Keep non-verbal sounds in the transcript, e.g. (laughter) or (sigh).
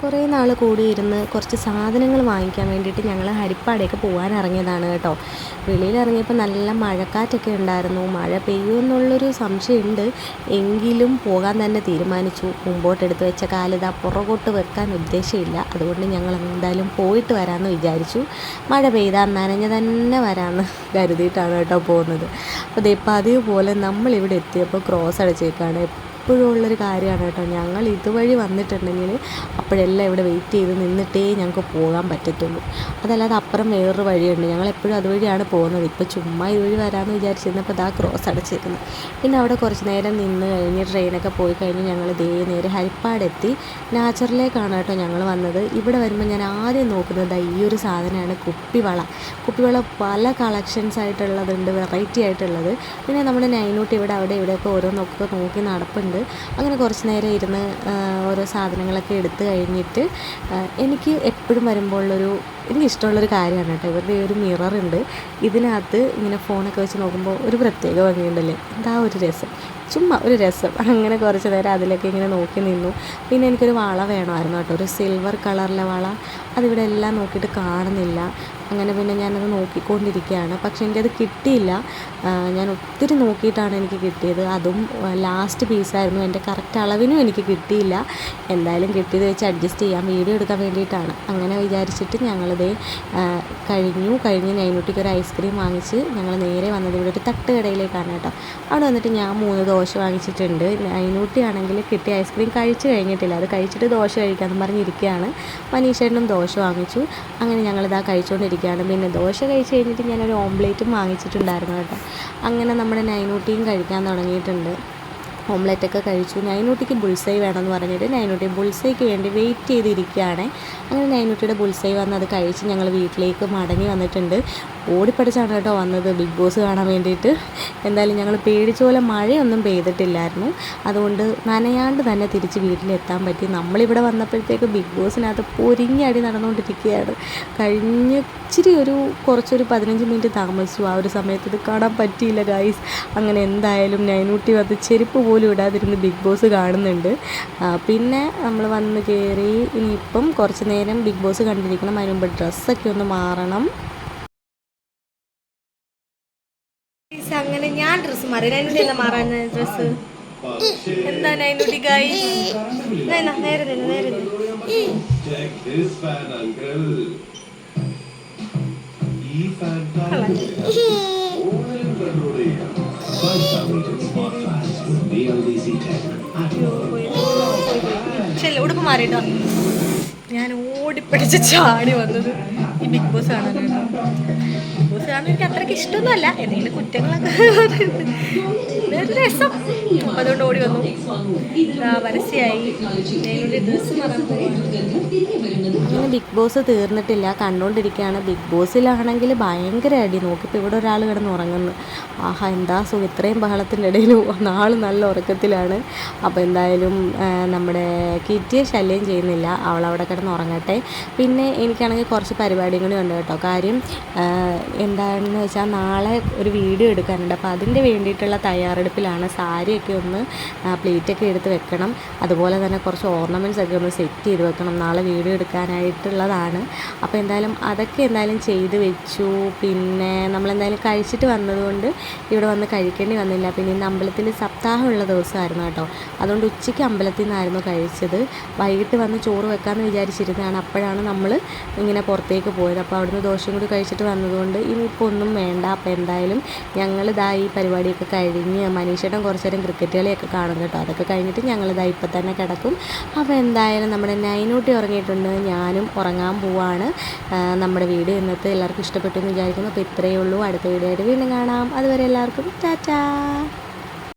കുറേ നാൾ കൂടി ഇരുന്ന് കുറച്ച് സാധനങ്ങൾ വാങ്ങിക്കാൻ വേണ്ടിയിട്ട് ഞങ്ങൾ ഹരിപ്പാടേക്ക് പോകാൻ ഇറങ്ങിയതാണ് കേട്ടോ. വെളിയിൽ ഇറങ്ങിയപ്പോൾ നല്ല മഴക്കാറ്റൊക്കെ ഉണ്ടായിരുന്നു. മഴ പെയ്യുമെന്നുള്ളൊരു സംശയമുണ്ട്. എങ്കിലും പോകാൻ തന്നെ തീരുമാനിച്ചു. മുമ്പോട്ടെടുത്ത് വെച്ച കാലിതാ പുറകോട്ട് വെക്കാൻ ഉദ്ദേശമില്ല. അതുകൊണ്ട് ഞങ്ങൾ എന്തായാലും പോയിട്ട് വരാമെന്ന് വിചാരിച്ചു. മഴ പെയ്താൽ നനഞ്ഞ് തന്നെ വരാമെന്ന് കരുതിയിട്ടാണ് കേട്ടോ പോകുന്നത്. അപ്പോൾ ദേ പതിവ് പോലെ നമ്മളിവിടെ എത്തിയപ്പോൾ ക്രോസ് അടച്ചേക്കാണ്. എപ്പോഴും ഉള്ളൊരു കാര്യമാണ് കേട്ടോ. ഞങ്ങൾ ഇതുവഴി വന്നിട്ടുണ്ടെങ്കിൽ അപ്പോഴെല്ലാം ഇവിടെ വെയിറ്റ് ചെയ്ത് നിന്നിട്ടേ ഞങ്ങൾക്ക് പോകാൻ പറ്റത്തുള്ളൂ. അതല്ലാതെ അപ്പുറം വേറൊരു വഴിയുണ്ട്. ഞങ്ങൾ എപ്പോഴും അതുവഴിയാണ് പോകുന്നത്. ഇപ്പോൾ ചുമ്മാ ഇതുവഴി വരാമെന്ന് വിചാരിച്ചിരുന്നപ്പോൾ ഇതാ ക്രോസ് അടച്ചേക്കുന്നത് പിന്നെ അവിടെ കുറച്ച് നേരം നിന്ന് കഴിഞ്ഞ് ട്രെയിനൊക്കെ പോയി കഴിഞ്ഞ് ഞങ്ങൾ ദേ നേരെ ഹരിപ്പാടെത്തി നാച്ചുറലേക്കാണ് കേട്ടോ ഞങ്ങൾ വന്നത്. ഇവിടെ വരുമ്പോൾ ഞാൻ ആദ്യം നോക്കുന്നത് ഈ ഒരു സാധനമാണ് കുപ്പിവള. കുപ്പിവള പല കളക്ഷൻസ് ആയിട്ടുള്ളതുണ്ട് വെറൈറ്റി ആയിട്ടുള്ളത്. പിന്നെ നമ്മുടെ നൈനൂട്ട് ഇവിടെ അവിടെ ഇവിടെയൊക്കെ ഓരോന്നൊക്കെ നോക്കി നടപ്പുണ്ട്. അങ്ങനെ കുറച്ച് നേരം ഇരുന്ന് ഓരോ സാധനങ്ങളൊക്കെ എടുത്തു കഴിഞ്ഞിട്ട് എനിക്ക് എപ്പോഴും വരുമ്പോഴുള്ളൊരു എനിക്കിഷ്ടമുള്ളൊരു കാര്യമാണ് കേട്ടോ. ഇവരുടെ ഒരു മിറർ ഉണ്ട്. ഇതിനകത്ത് ഇങ്ങനെ ഫോണൊക്കെ വെച്ച് നോക്കുമ്പോൾ ഒരു പ്രത്യേക ഭംഗിയുണ്ടല്ലേ? എന്താ ഒരു രസം. ചുമ്മാ ഒരു രസം. (laughs) അങ്ങനെ കുറച്ച് നേരം അതിലൊക്കെ ഇങ്ങനെ നോക്കി നിന്നു. പിന്നെ എനിക്കൊരു വള വേണമായിരുന്നു കേട്ടോ. ഒരു സിൽവർ കളറിലെ വള. അതിവിടെ എല്ലാം നോക്കിയിട്ട് കാണുന്നില്ല. അങ്ങനെ പിന്നെ ഞാനത് നോക്കിക്കൊണ്ടിരിക്കുകയാണ്. പക്ഷെ എനിക്കത് കിട്ടിയില്ല. ഞാൻ ഒത്തിരി നോക്കിയിട്ടാണ് എനിക്ക് കിട്ടിയത്. അതും ലാസ്റ്റ് പീസായിരുന്നു എന്റെ കറക്റ്റ് അളവിനും എനിക്ക് കിട്ടിയില്ല. എന്തായാലും കിട്ടിയത് വെച്ച് അഡ്ജസ്റ്റ് ചെയ്യാം. വീഡിയോ എടുക്കാൻ വേണ്ടിയിട്ടാണ്. അങ്ങനെ വിചാരിച്ചിട്ട് ഞങ്ങളിത് കഴിഞ്ഞു. കഴിഞ്ഞ് നൈനൂട്ടിക്ക് ഒരു ഐസ്ക്രീം വാങ്ങിച്ച് ഞങ്ങൾ നേരെ വന്നത് ഇവിടെ ഒരു തട്ടുകടയിലേക്കാണ് കേട്ടോ. അവിടെ വന്നിട്ട് ഞാൻ മൂന്ന് ദോശ വാങ്ങിച്ചിട്ടുണ്ട്. നൈനൂട്ടി ആണെങ്കിൽ കിട്ടിയ ഐസ്ക്രീം കഴിച്ച് കഴിഞ്ഞിട്ടില്ല. അത് കഴിച്ചിട്ട് ദോശ കഴിക്കാമെന്ന് പറഞ്ഞിരിക്കുകയാണ്. മനീഷേട്ടനും ദോശ വാങ്ങിച്ചു. അങ്ങനെ ഞങ്ങളിതാ കഴിച്ചുകൊണ്ടിരിക്കുകയാണ് പിന്നെ ദോശ കഴിച്ച് കഴിഞ്ഞിട്ട് ഞാനൊരു ഓംപ്ലേറ്റും വാങ്ങിച്ചിട്ടുണ്ടായിരുന്നു കേട്ടോ. അങ്ങനെ നമ്മുടെ നൈനൂട്ടിയും കഴിക്കാൻ തുടങ്ങിയിട്ടുണ്ട്. ഓംലെറ്റൊക്കെ കഴിച്ചു. നൈനൂട്ടിക്ക് ബുൾസൈ വേണമെന്ന് പറഞ്ഞിട്ട് നൈനൂട്ടി ബുൾസൈക്ക് വേണ്ടി വെയിറ്റ് ചെയ്തിരിക്കുകയാണ്. അങ്ങനെ നൈനൂട്ടിയുടെ ബുൾസൈ വന്ന് അത് കഴിച്ച് ഞങ്ങൾ വീട്ടിലേക്ക് മടങ്ങി വന്നിട്ടുണ്ട്. ഓടിപ്പടിച്ചാണ് കേട്ടോ വന്നത്. ബിഗ് ബോസ് കാണാൻ വേണ്ടിയിട്ട്. എന്തായാലും ഞങ്ങൾ പേടിച്ച പോലെ മഴയൊന്നും പെയ്തിട്ടില്ലായിരുന്നു. അതുകൊണ്ട് നനയാണ്ട് തന്നെ തിരിച്ച് വീട്ടിലെത്താൻ പറ്റി. നമ്മളിവിടെ വന്നപ്പോഴത്തേക്ക് ബിഗ് ബോസിനകത്ത് പൊരിഞ്ഞടി നടന്നുകൊണ്ടിരിക്കുകയാണ്. കഴിഞ്ഞ ഇച്ചിരി ഒരു കുറച്ചൊരു പതിനഞ്ച് മിനിറ്റ് താമസിച്ചു. ആ ഒരു സമയത്ത് ഇത് കാണാൻ പറ്റിയില്ല ഗൈസ് അങ്ങനെ എന്തായാലും നൈനൂട്ടി വന്ന് ചെരുപ്പ് പോലും ഇടാതിരുന്ന് ബിഗ് ബോസ് കാണുന്നുണ്ട്. പിന്നെ നമ്മൾ വന്ന് കയറി ഇനിയിപ്പം കുറച്ച് നേരം ബിഗ് ബോസ് കണ്ടിരിക്കണം. അതിന് മുമ്പ് ഡ്രസ്സൊക്കെ ഒന്ന് മാറണം. അങ്ങനെ ഞാൻ ഡ്രസ്സ് മാറി. നൈനൂട്ടി എന്താ മാറാൻ ഡ്രസ്സ്? എന്താ നൈനൂട്ടി ഗായി നേരെ. ഈ ചെല്ല ഉടുപ്പ് മാറിട്ടോ. ഞാൻ ഓടിപ്പിടിച്ച് ചാടി വന്നത് ഈ ബിഗ് ബോസ് കാണാനാണ്. കാണാൻ എനിക്ക് അത്രയ്ക്ക് ഇഷ്ടമൊന്നുമല്ല. എന്തെങ്കിലും കുറ്റങ്ങളൊക്കെ രസം. അതുകൊണ്ട് ഓടി വന്നു. പരസ്യമായി. അങ്ങനെ ബിഗ് ബോസ് തീർന്നിട്ടില്ല. കണ്ടുകൊണ്ടിരിക്കുകയാണ് ബിഗ് ബോസിലാണെങ്കിൽ ഭയങ്കര അടി. നോക്കിപ്പോൾ ഇവിടെ ഒരാൾ കിടന്ന് ഉറങ്ങുന്നു. ആഹാ എന്താ സുഖം? ഇത്രയും ബഹളത്തിന്റെ ഇടയിൽ നാൾ നല്ല ഉറക്കത്തിലാണ്. അപ്പോൾ എന്തായാലും നമ്മുടെ കിറ്റിയെ ശല്യം ചെയ്യുന്നില്ല. അവൾ അവിടെ കിടന്ന് ഉറങ്ങട്ടെ. പിന്നെ എനിക്കാണെങ്കിൽ കുറച്ച് പരിപാടിയും കൂടി ഉണ്ട് കേട്ടോ. കാര്യം എന്താണെന്ന് വെച്ചാൽ നാളെ ഒരു വീഡിയോ എടുക്കാനുണ്ട്. അപ്പോൾ അതിന്റെ വേണ്ടിയിട്ടുള്ള തയ്യാറെടുപ്പിലാണ് സാരിയൊക്കെ ഒന്ന് പ്ലേറ്റൊക്കെ എടുത്ത് വെക്കണം. അതുപോലെ തന്നെ കുറച്ച് ഓർണമെന്റ്സ് ഒക്കെ ഒന്ന് സെറ്റ് ചെയ്ത് വെക്കണം. നാളെ വീഡിയോ എടുക്കാനായിട്ടുള്ളതാണ്. അപ്പോൾ എന്തായാലും അതൊക്കെ എന്തായാലും ചെയ്ത് വെച്ചു. പിന്നെ നമ്മളെന്തായാലും കഴിച്ചിട്ട് വന്നതുകൊണ്ട് ഇവിടെ വന്ന് കഴിക്കേണ്ടി വന്നില്ല. പിന്നെ ഇന്ന് അമ്പലത്തിൽ സപ്താഹമുള്ള ദിവസമായിരുന്നു കേട്ടോ. അതുകൊണ്ട് ഉച്ചയ്ക്ക് അമ്പലത്തിൽ നിന്നായിരുന്നു കഴിച്ചത്. വൈകിട്ട് വന്ന് ചോറ് വെക്കാമെന്ന് വിചാരിച്ചിരുന്നതാണ്. അപ്പോഴാണ് നമ്മൾ ഇങ്ങനെ പുറത്തേക്ക് പോയത്. അപ്പോൾ അവിടുന്ന് ദോശയും കൂടി കഴിച്ചിട്ട് വന്നതുകൊണ്ട് ഇനിയിപ്പോൾ ഒന്നും വേണ്ട. അപ്പോൾ എന്തായാലും ഞങ്ങളിതാ ഈ പരിപാടിയൊക്കെ കഴിഞ്ഞ് മനീഷേട്ടൻ കുറച്ച് നേരം ക്രിക്കറ്റ് കളിയൊക്കെ കാണും കേട്ടോ. അതൊക്കെ കഴിഞ്ഞിട്ട് ഞങ്ങളിതാ ഇപ്പം തന്നെ കിടക്കും. അപ്പോൾ എന്തായാലും നമ്മുടെ നൈനൂട്ടി ഉറങ്ങിയിട്ടുണ്ട്. ഞാനും ഉറങ്ങാൻ പോവാണ്. നമ്മുടെ വീഡിയോ ഇന്നത്തെ എല്ലാവർക്കും ഇഷ്ടപ്പെട്ടു എന്ന് വിചാരിക്കുന്നു. അപ്പോൾ ഇത്രയേ ഉള്ളൂ. അടുത്ത വീഡിയോ ആയിട്ട് വീണ്ടും കാണാം. അതുവരെ എല്ലാവർക്കും ടാറ്റാ.